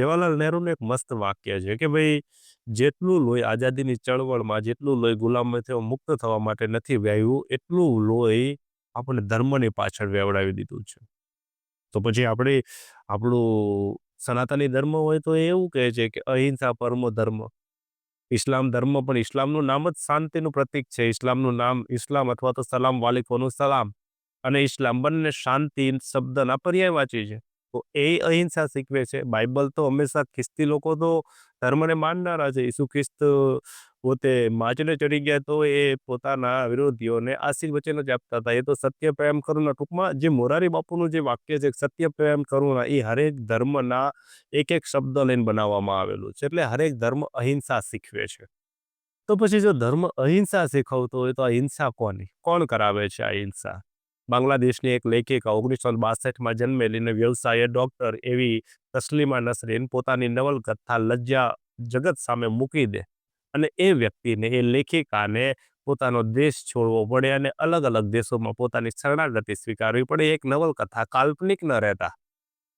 જવાહરલાલ નહેરુનું એક મસ્ત વાક્ય છે કે ભાઈ, જેટલું લોહી આઝાદીની ચળવળમાં જેટલું લોહી ગુલામીથી મુક્ત થવા માટે નથી વ્યાયું, એટલું લોહી આપણે ધર્મની પાછળ વેવડાવી દીધું છે. તો પછી આપણે, આપણું સનાતની ધર્મ હોય તો એવું કહે છે કે અહિંસા પરમો ધર્મ. ઇસ્લામ ધર્મ પણ ઇસ્લામનું નામ જ શાંતિનું પ્રતીક છે. ઇસ્લામનું નામ ઇસ્લામ અથવા તો સલામ વાલિકોનું સલામ. અને ઇસ્લામ બંને શાંતિ, શબ્દના પર્યાયવાચી છે. તો એ અહિંસા શીખવે છે. બાઇબલ તો હંમેશા ખ્રિસ્તી લોકો તો ધર્મને માનનારા છે. ઈસુ ખ્રિસ્ત પોતે માચને ચડી ગયા તો એ પોતાના વિરોધીઓને આશીર્વચન જ આપતા હતા. એ તો સત્ય પ્રેમ કરુણા ટૂંકમાં જે મોરારી બાપુનું જે વાક્ય છે, સત્ય પ્રેમ કરુણા એ હરેક ધર્મના એક એક શબ્દ લઈને બનાવવામાં આવેલું છે. એટલે હરેક ધર્મ અહિંસા શીખવે છે. તો પછી જો ધર્મ અહિંસા શીખવતો હોય તો અહિંસા કોની? કોણ કરાવે છે આ હિંસા બાંગ્લાદેશની એક લેખિકા ઓગણીસો બાસઠમાં જન્મેલી વ્યવસાયે વ્યવસાય ડોક્ટર એવી તસ્લીમા નસરીન પોતાની નવલકથા લજ્જા જગત સામે મૂકી દે. અને એ વ્યક્તિને, એ લેખિકાને પોતાનો દેશ છોડવો પડે અને અલગ અલગ દેશોમાં પોતાની શરણાગતિ સ્વીકારવી પડે. એક નવલકથા કાલ્પનિક ન રહેતા.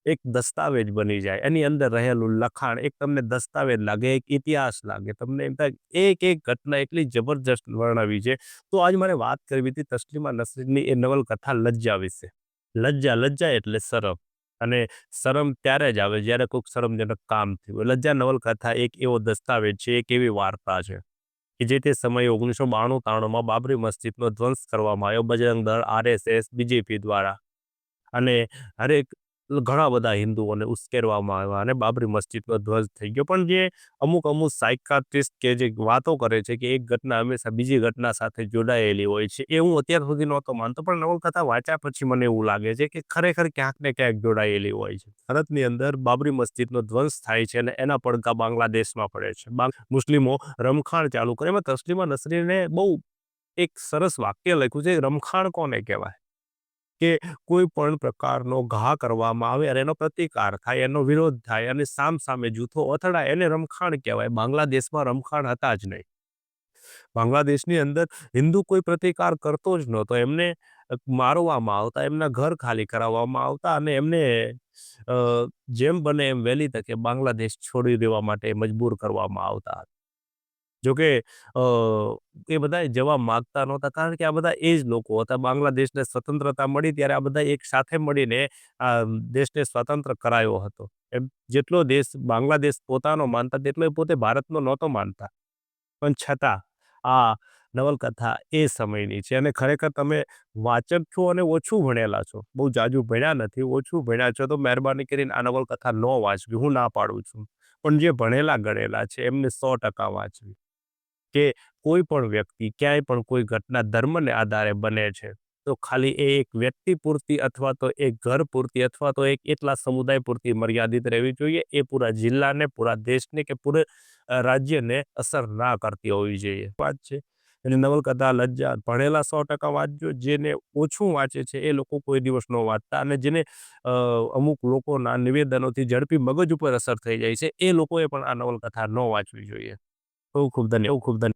એક દસ્તાવેજ બની જાય, એની અંદર રહેલું લખાણ, એક તમને દસ્તાવેજ લાગે, એક ઇતિહાસ લાગે, તમને એમ થાય એક એક ઘટના એટલી જબરજસ્ત વર્ણવી છે. તો આજ મારે વાત કરવી હતી તસ્લીમા નસરીની એ નવલકથા લજ્જા વિશે. લજ્જા લજ્જા એટલે શરમ. અને શરમ ત્યારે જ આવે જ્યારે કોઈક શરમજનક કામ થયું લજ્જા નવલકથા એક એવો દસ્તાવેજ છે, એક એવી વાર્તા છે કે જે તે સમયે ઓગણીસો બાણું ત્રાણુંમાં બાબરી મસ્જિદનો ધ્વંસ કરવામાં આવ્યો. બજરંગ દળ આરએસએસ, બીજેપી દ્વારા. અને હરેક ઘણા બધા હિન્દુઓને ઉશ્કેરવામાં આવ્યા અને બાબરી મસ્જિદનો ધ્વજ થઈ ગયો. પણ જે અમુક અમુક સાયકાટ્રિસ્ટ કે જે વાતો કરે છે કે એક ઘટના હંમેશા બીજી ઘટના સાથે જોડાયેલી હોય છે, એ હું અત્યાર સુધી નહોતો માનતો. પણ નવલકથા વાંચ્યા પછી મને એવું લાગે છે કે ખરેખર ક્યાંક ને ક્યાંક જોડાયેલી હોય છે. ભારતની અંદર બાબરી મસ્જિદનો ધ્વંસ થાય છે અને એના પડઘા બાંગ્લાદેશમાં પડે છે. મુસ્લિમો રમખાણ ચાલુ કરે. એમાં તસ્લીમા નસરીને બહુ એક સરસ વાક્ય લખ્યું છે, રમખાણ કોને કહેવાય? કે કોઈ પણ પ્રકારનો ઘા કરવામાં આવે અને એનો પ્રતિકાર થાય, એનો વિરોધ થાય અને સામ સામે જૂથો અથડાય એને રમખાણ કહેવાય. બાંગ્લાદેશમાં રમખાણ હતા જ નહીં. બાંગ્લાદેશની અંદર હિન્દુ કોઈ પ્રતિકાર કરતો જ નહોતો. એમને મારવામાં આવતા, એમના ઘર ખાલી કરાવવામાં આવતા અને એમને જેમ બને એમ વહેલી તકે બાંગ્લાદેશ છોડી દેવા માટે મજબૂર કરવામાં આવતા હતા. જોકે એ બધા જવા માગતા નહોતા કારણ કે આ બધા એ જ લોકો હતા. બાંગ્લાદેશને સ્વતંત્રતા મળી ત્યારે આ બધા એક સાથે મળીને આ દેશને સ્વતંત્ર કરાયો હતો. એમ જેટલો દેશ બાંગ્લાદેશ પોતાનો માનતા તેટલો એ પોતે ભારતનો નહોતો માનતા. પણ છતાં આ નવલકથા એ સમયની છે અને ખરેખર તમે વાચક છો અને ઓછું ભણેલા છો. બહુ જાજુ ભણ્યા નથી, ઓછું ભણ્યા છો તો મહેરબાની કરીને આ નવલકથા ન વાંચવી. હું ના પાડું છું. પણ જે ભણેલા ગણેલા છે એમને સો ટકા વાંચવી. કે કોઈ પણ વ્યક્તિ ક્યાંય પણ કોઈ ઘટના ધર્મને આધારે બને છે, તો ખાલી એ એક વ્યક્તિ પૂરતી અથવા તો એક ઘર પૂરતી અથવા તો એક એટલા સમુદાય પૂરતી મર્યાદિત રહેવી જોઈએ, એ પૂરા જિલ્લાને, પૂરા દેશને કે પૂરે રાજ્યને અસર ના કરતી હોવી જોઈએ. વાત છે. અને નવલકથા, લજ્જા, ભણેલા સો ટકા વાંચજો, જેને ઓછું વાંચે છે એ લોકો કોઈ દિવસ ન વાંચતા અને જેને અમુક લોકોના નિવેદનોથી ઝડપી મગજ ઉપર અસર થઈ જાય છે, એ લોકોએ પણ આ નવલકથા ન વાંચવી જોઈએ. o okuldan, o okuldan